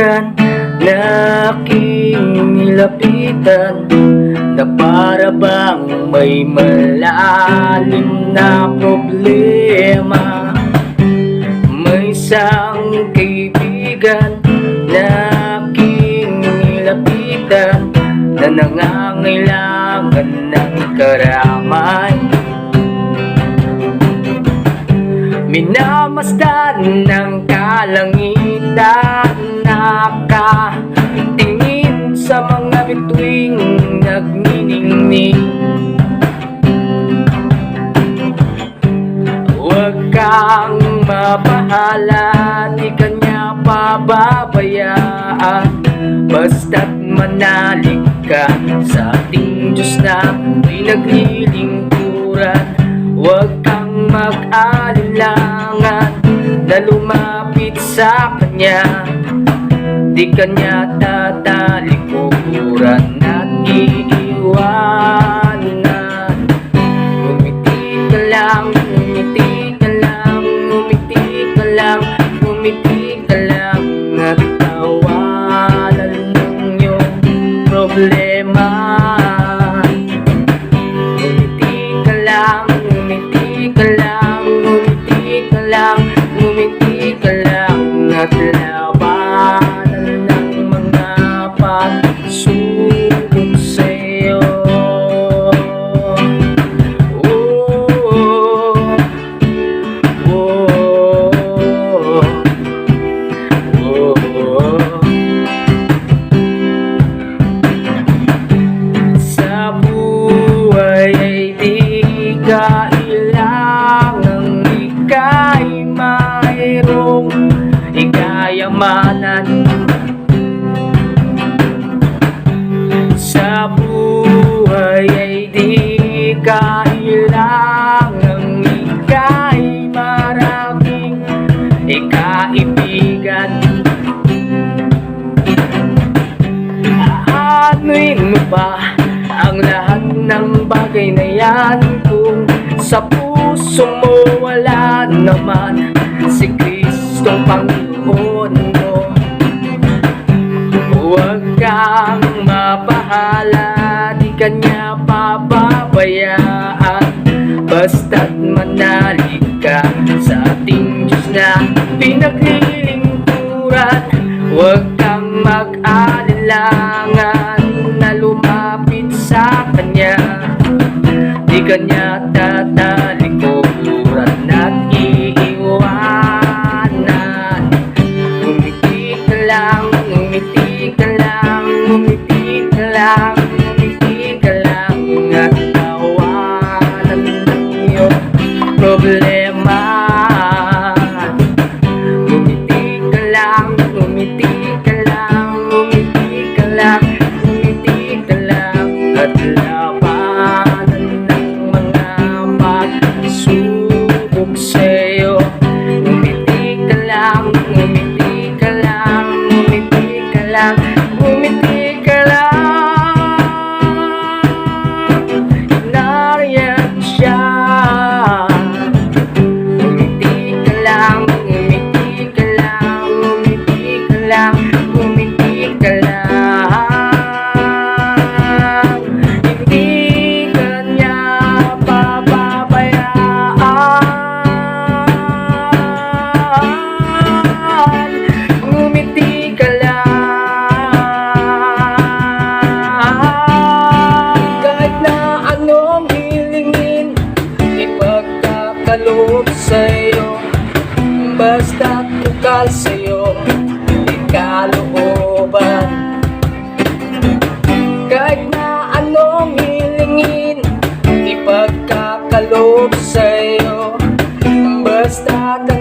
Kaibigan na aking nilapitan Na para bang may malalim na problema. May isang kaibigan na aking nilapitan Na nangangailangan ng karamay Minamasdan ng kalangitan Nakatingin sa mga bituing nagniningning. Huwag kang mapahala, di kanya pababayaan. Basta't manalig ka sa ating Diyos na pinaglilingkuran Huwag kang mag-alinlangan na lumapit sa Kanya. Di Kanya tatalikuran ikayamanan Sa buhay ay di kailangang ika'y maraming ikaibigan. Aanuin mo ba ang lahat ng bagay na yan? Kung sa puso mo wala naman si Kristong Panginoon mo. Huwag kang mapahala, di kanya pababayaan. Basta't manalig ka sa ating Diyos na pinaglilingkuran Basta